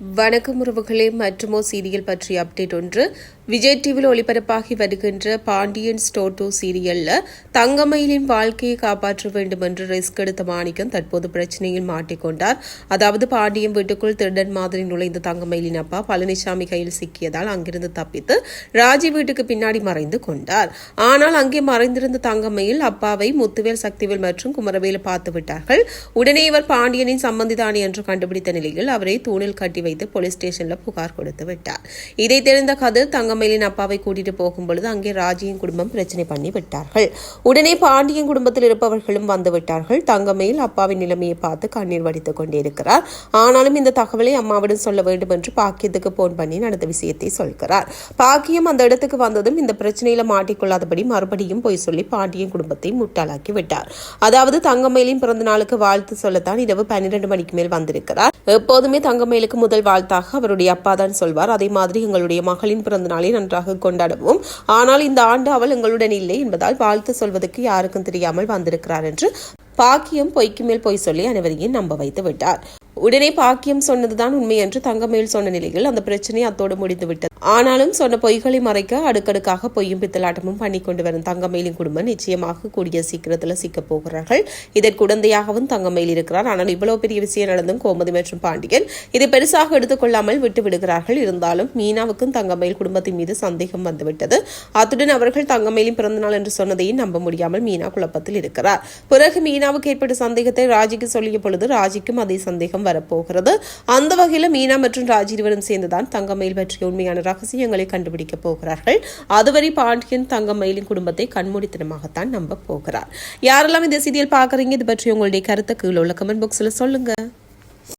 வணக்கம் உறவுகளே மற்றுமோ சீரியல் பற்றிய அப்டேட் ஒன்று. விஜய் டிவியில் ஒளிபரப்பாகி வருகின்ற பாண்டியன் ஸ்டோட்டோ சீரியல்ல தங்கமயிலின் வாழ்க்கையை காப்பாற்ற வேண்டும் என்று ரிஸ்க் எடுத்த மாணிக்கம் தற்போது பிரச்சனையில் மாட்டிக்கொண்டார் அதாவது பாண்டியன் வீட்டுக்குள் திருடன் மாதிரி நுழைந்த தங்கமயிலின் அப்பா பழனிசாமி கையில் சிக்கியதால் அங்கிருந்து தப்பித்து ராஜி வீட்டுக்கு பின்னாடி மறைந்து கொண்டார். ஆனால் அங்கே மறைந்திருந்த தங்கமயில் அப்பாவை முத்துவேல் சக்திவேல் மற்றும் குமரவேலு பார்த்து விட்டார்கள். உடனே இவர் பாண்டியனின் சம்பந்திதானி என்று கண்டுபிடித்த நிலையில் அவரை தூணில் கட்டி வைத்து போலீஸ் ஸ்டேஷனில் புகார் கொடுத்து விட்டார். இதை தெரிந்த கதிர் தங்கமயிலின் அப்பாவை கூட்டிட்டு போகும் பொழுது அங்கே ராஜியின் குடும்பம் பிரச்சனை பண்ணி விட்டார்கள். உடனே பாண்டியன் குடும்பத்தில் இருப்பவர்களும் வந்து விட்டார்கள். தங்கமயில் அப்பாவின் நிலைமையை பார்த்து கண்ணீர் வடித்துக் கொண்டிருக்கிறார். ஆனாலும் இந்த தகவலை அம்மாவிடம் சொல்ல வேண்டும் என்று பாக்கியத்துக்கு போன் பண்ணி நடந்த விஷயத்தை சொல்கிறார். பாக்கியம் அந்த இடத்துக்கு வந்ததும் இந்த பிரச்சனையில மாட்டிக்கொள்ளாதபடி மறுபடியும் போய் சொல்லி பாண்டியன் குடும்பத்தை முட்டாளாக்கி விட்டார். அதாவது தங்கமயிலின் பிறந்த நாளுக்கு வாழ்த்து சொல்லத்தான் இரவு பன்னிரண்டு மணிக்கு மேல் வந்திருக்கிறார். எப்போதுமே தங்கமயிலுக்கு முதல் வாழ்த்தாக அவருடைய அப்பா தான் சொல்வார். அதே மாதிரி எங்களுடைய மகளின் பிறந்த நாளை நன்றாக கொண்டாடுவோம். ஆனால் இந்த ஆண்டு அவள் எங்களுடன் இல்லை என்பதால் வாழ்த்து சொல்வதற்கு யாருக்கும் தெரியாமல் வந்திருக்கிறார் என்று பாக்கியம் பொய்க்கு மேல் பொய் சொல்லி அனைவரையும் நம்ப வைத்து விட்டார் உடனே பாக்கியம் சொன்னதுதான் உண்மை என்று தங்கமேல் சொன்ன நிலையில் அந்த பிரச்சனை அத்தோடு முடிந்துவிட்டது. ஆனாலும் சொன்ன பொய்களை மறைக்க அடுக்கடுக்காக பொய்யும் பித்தலாட்டமும் பண்ணி கொண்டு வரும் தங்கமயிலின் குடும்பம் நிச்சயமாக கூடிய சீக்கிரத்தில் சிக்கப் போகிறார்கள். இதற்கு உடந்தையாகவும் தங்கமயில் இருக்கிறார். ஆனால் இவ்வளவு பெரிய விஷயம் நடந்தும் கோமதி மற்றும் பாண்டியன் இதை பெருசாக எடுத்துக்கொள்ளாமல் விட்டு விடுகிறார்கள். இருந்தாலும் மீனாவுக்கும் தங்கமயில் குடும்பத்தின் மீது சந்தேகம் வந்துவிட்டது. அத்துடன் அவர்கள் தங்கமயிலின் பிறந்தநாள் என்று சொன்னதையும் நம்ப முடியாமல் மீனா குழப்பத்தில் இருக்கிறார். பிறகு மீனாவுக்கு ஏற்பட்ட சந்தேகத்தை ராஜிக்கு சொல்லிய பொழுது ராஜிக்கும் அதே சந்தேகம் வரப்போகிறது. அந்த வகையில் மீனா மற்றும் ராஜி இருவரும் சேர்ந்துதான் தங்கமயில் பற்றிய உண்மையான ரகசியங்களை கண்டுபிடிக்கப் போகிறார்கள். அதுவரை பாண்டியன் தங்கமயிலின் குடும்பத்தை கண்மூடித்தனமாகத்தான் நம்ப போகிறார். யாரெல்லாம் இந்த சீரியல் பார்க்குறீங்க? இது பற்றி உங்களுடைய கருத்தை கீழே உள்ள கமெண்ட் பாக்ஸில் சொல்லுங்க.